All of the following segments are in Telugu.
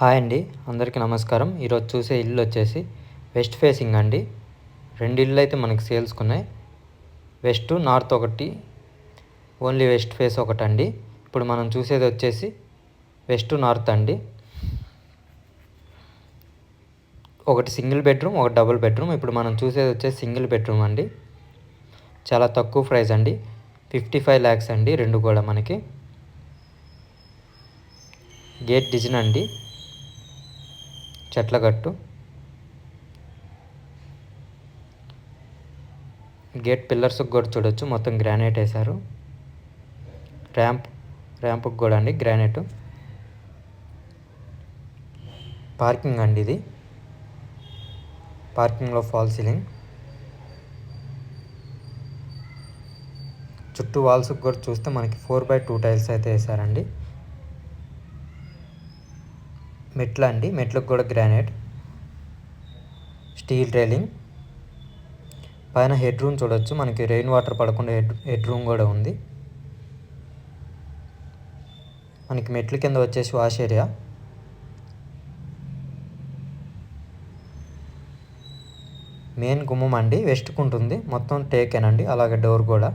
హాయ్ అండి అందరికీ నమస్కారం. ఈరోజు చూసే ఇల్లు వచ్చేసి వెస్ట్ ఫేసింగ్ అండి. రెండు ఇల్లు అయితే మనకి సేల్స్కున్నాయి వెస్ట్ నార్త్ ఒకటి ఓన్లీ వెస్ట్ ఫేస్ ఒకటి అండి. ఇప్పుడు మనం చూసేది వచ్చేసి వెస్ట్ నార్త్ అండి. ఒకటి సింగిల్ బెడ్రూమ్ ఒక డబుల్ బెడ్రూమ్. ఇప్పుడు మనం చూసేది వచ్చేసి సింగిల్ బెడ్రూమ్ అండి. చాలా తక్కువ ప్రైస్ అండి. ఫిఫ్టీ ఫైవ్ ల్యాక్స్ అండి రెండు కూడా మనకి. గేట్ డిజైన్ అండి. చెట్ల గట్టు గేట్ పిల్లర్స్ కూడా చూడొచ్చు. మొత్తం గ్రానైట్ వేశారు. ర్యాంప్ ర్యాంప్కి కూడా అండి గ్రానైట్. పార్కింగ్ అండి ఇది. పార్కింగ్లో ఫాల్ సీలింగ్. చుట్టూ వాల్స్కి కూడా చూస్తే మనకి ఫోర్ బై టూ టైల్స్ అయితే వేసారండి మెట్లు అండి. మెట్లకు కూడా గ్రానైట్. Steel railing. పైన హెడ్ రూమ్ చూడొచ్చు. మనకి రెయిన్ వాటర్ పడకుండా హెడ్ హెడ్ రూమ్ కూడా ఉంది. మనకి మెట్ల కింద వచ్చేసి వాష్ ఏరియా. మెయిన్ గుమ్మం అండి. వెస్ట్కుంటుంది మొత్తం టేకేనండి అలాగే డోర్ కూడా.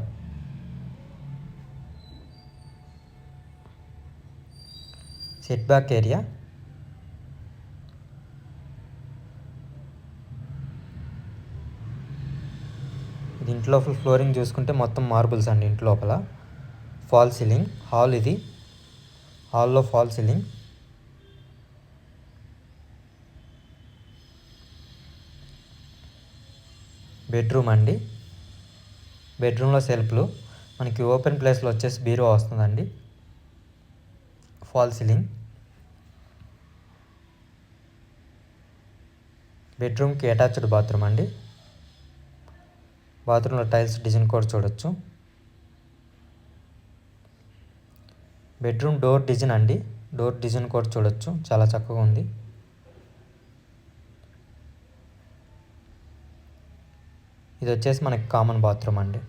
Set back area. ఇది ఇంట్లో ఫ్లోరింగ్ చూసుకుంటే మొత్తం మార్బుల్స్ అండి ఇంటి లోపల. ఫాల్ సీలింగ్ హాల్ ఇది. హాల్లో ఫాల్ సీలింగ్ బెడ్రూమ్ అండి. బెడ్రూమ్లో సెల్ఫ్లు మనకి ఓపెన్ ప్లేస్లో వచ్చేసి బీరో వస్తుందండి. ఫాల్ సీలింగ్ బెడ్రూమ్కి అటాచ్డ్ బాత్రూమ్ అండి. బాత్రూంలో టైల్స్ డిజైన్ కూడా చూడొచ్చు. బెడ్రూమ్ డోర్ డిజైన్ అండి. డోర్ డిజైన్ కూడా చూడొచ్చు. చాలా చక్కగా ఉంది. ఇది వచ్చేసి మనకి కామన్ బాత్రూమ్ అండి.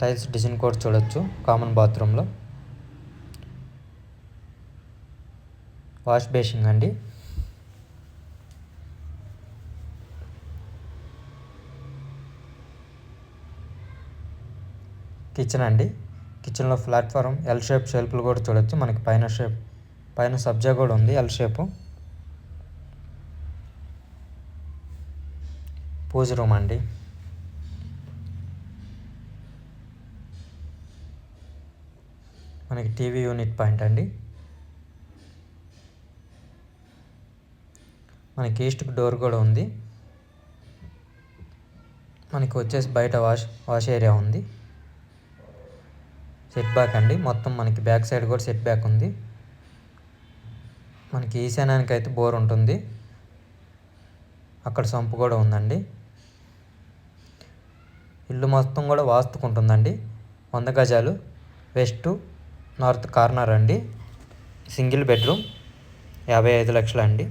టైల్స్ డిజైన్ కూడా చూడొచ్చు కామన్ బాత్రూంలో. వాష్ బేసింగ్ అండి. కిచెన్ అండి. కిచెన్లో ప్లాట్ఫారం ఎల్ షేప్ షెల్ఫ్లు కూడా చూడొచ్చు. మనకి పైన షేప్ పైన సబ్జా కూడా ఉంది ఎల్ షేపు పూజ రూమ్ అండి. మనకి టీవీ యూనిట్ పాయింట్ అండి. మనకి ఈస్ట్ డోర్ కూడా ఉంది. మనకి వచ్చేసి బయట వాష్ వాష్ ఏరియా ఉంది. సెట్ బ్యాక్ అండి. మొత్తం మనకి బ్యాక్ సైడ్ కూడా సెట్ బ్యాక్ ఉంది. మనకి ఈశాన్యానికి అయితే బోర్ ఉంటుంది. అక్కడ సంపు కూడా ఉందండి. ఇల్లు మొత్తం కూడా వాస్తుకుంటుందండి వంద గజాలు. వెస్ట్ నార్త్ కార్నర్ అండి. సింగిల్ బెడ్రూమ్ యాభై ఐదు లక్షలు అండి